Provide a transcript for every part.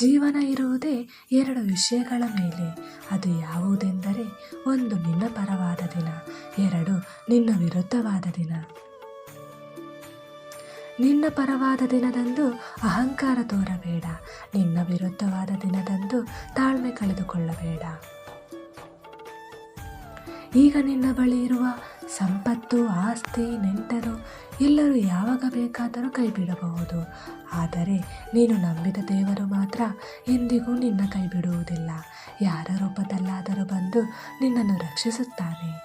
ಜೀವನ ಇರುವುದೇ ಎರಡು ವಿಷಯಗಳ ಮೇಲೆ. ಅದು ಯಾವುದೆಂದರೆ ಒಂದು ನಿನ್ನ ಪರವಾದ ದಿನ, ಎರಡು ನಿನ್ನ ವಿರುದ್ಧವಾದ ದಿನ. ನಿನ್ನ ಪರವಾದ ದಿನದಂದು ಅಹಂಕಾರ ತೋರಬೇಡ, ನಿನ್ನ ವಿರುದ್ಧವಾದ ದಿನದಂದು ತಾಳ್ಮೆ ಕಳೆದುಕೊಳ್ಳಬೇಡ. ಈಗ ನಿನ್ನ ಬಳಿ ಇರುವ ಸಂಪತ್ತು, ಆಸ್ತಿ, ನೆಂಟರು ಎಲ್ಲರೂ ಯಾವಾಗ ಬೇಕಾದರೂ ಕೈಬಿಡಬಹುದು. ಆದರೆ ನೀನು ನಂಬಿದ ದೇವರು ಮಾತ್ರ ಎಂದಿಗೂ ನಿನ್ನ ಕೈ ಬಿಡುವುದಿಲ್ಲ ಯಾರ ರೂಪದಲ್ಲಾದರೂ ಬಂದು ನಿನ್ನನ್ನು ರಕ್ಷಿಸುತ್ತಾನೆ.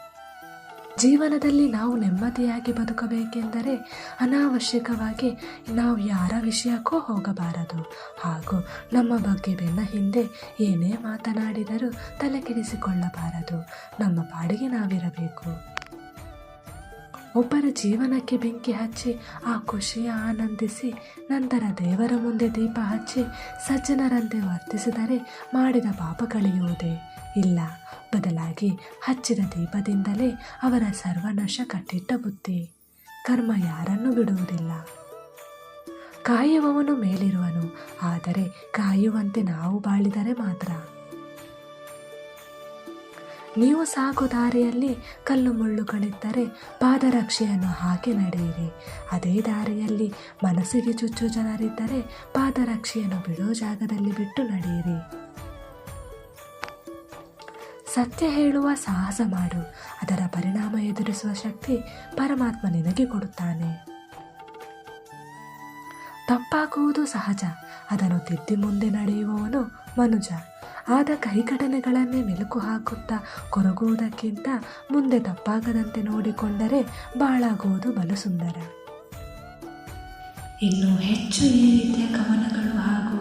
ಜೀವನದಲ್ಲಿ ನಾವು ನೆಮ್ಮದಿಯಾಗಿ ಬದುಕಬೇಕೆಂದರೆ ಅನಾವಶ್ಯಕವಾಗಿ ನಾವು ಯಾರ ವಿಷಯಕ್ಕೂ ಹೋಗಬಾರದು. ಹಾಗೂ ನಮ್ಮ ಬಗ್ಗೆ ಬೆನ್ನ ಹಿಂದೆ ಏನೇ ಮಾತನಾಡಿದರೂ ತಲೆಕೆಡಿಸಿಕೊಳ್ಳಬಾರದು. ನಮ್ಮ ಪಾಡಿಗೆ ನಾವಿರಬೇಕು. ಒಬ್ಬರ ಜೀವನಕ್ಕೆ ಬೆಂಕಿ ಹಚ್ಚಿ, ಆ ಖುಷಿಯ ಆನಂದಿಸಿ, ನಂತರ ದೇವರ ಮುಂದೆ ದೀಪ ಹಚ್ಚಿ, ಸಜ್ಜನರಂತೆ ವರ್ತಿಸಿದರೆ ಮಾಡಿದ ಪಾಪ ಕಳೆಯುವುದೇ ಇಲ್ಲ. ಬದಲಾಗಿ ಹಚ್ಚಿದ ದೀಪದಿಂದಲೇ ಅವರ ಸರ್ವನಾಶ ಕಟ್ಟಿಟ್ಟ ಬುದ್ಧಿ. ಕರ್ಮ ಯಾರನ್ನು ಬಿಡುವುದಿಲ್ಲ. ಕಾಯುವವನು ಮೇಲಿರುವನು, ಆದರೆ ಕಾಯುವಂತೆ ನಾವು ಬಾಳಿದರೆ ಮಾತ್ರ. ನೀವು ಸಾಗು ದಾರಿಯಲ್ಲಿ ಕಲ್ಲು ಮುಳ್ಳುಗಳಿದ್ದರೆ ಪಾದರಕ್ಷೆಯನ್ನು ಹಾಕಿ ನಡೆಯಿರಿ. ಅದೇ ದಾರಿಯಲ್ಲಿ ಮನಸ್ಸಿಗೆ ಚುಚ್ಚು ಜನರಿದ್ದರೆ ಪಾದರಕ್ಷೆಯನ್ನು ಬಿಡೋ ಜಾಗದಲ್ಲಿ ಬಿಟ್ಟು ನಡೆಯಿರಿ. ಸತ್ಯ ಹೇಳುವ ಸಾಹಸ ಮಾಡು. ಅದರ ಪರಿಣಾಮ ಎದುರಿಸುವ ಶಕ್ತಿ ಪರಮಾತ್ಮ ನಿನಗೆ ಕೊಡುತ್ತಾನೆ. ತಪ್ಪಾಗುವುದು ಸಹಜ. ಅದನ್ನು ತಿದ್ದಿ ಮುಂದೆ ನಡೆಯುವವನು ಮನುಜ, ಆದ ಕೈಘಟನೆಗಳನ್ನೇ ಮೆಲುಕು ಹಾಕುತ್ತಾ ಕೊರಗುವುದಕ್ಕಿಂತ ಮುಂದೆ ತಪ್ಪಾಗದಂತೆ ನೋಡಿಕೊಂಡರೆ ಬಾಳಾಗುವುದು ಬಲು ಸುಂದರ ಇನ್ನು ಹೆಚ್ಚು ಈ ರೀತಿಯ ಕವನಗಳು ಹಾಗೂ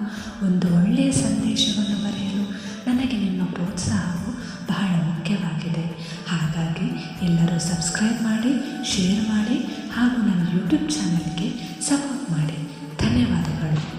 ಒಂದು ಒಳ್ಳೆಯ ಸಂದೇಶವನ್ನು ಬರೆಯಲು ನನಗೆ ನಿಮ್ಮ ಪ್ರೋತ್ಸಾಹವು ಬಹಳ ಮುಖ್ಯವಾಗಿದೆ. ಹಾಗಾಗಿ ಎಲ್ಲರೂ ಸಬ್ಸ್ಕ್ರೈಬ್ ಮಾಡಿ, ಶೇರ್ ಮಾಡಿ ಹಾಗೂ ನನ್ನ ಯೂಟ್ಯೂಬ್ ಚಾನಲ್ಗೆ ಸಪೋರ್ಟ್ ಮಾಡಿ. ಧನ್ಯವಾದಗಳು.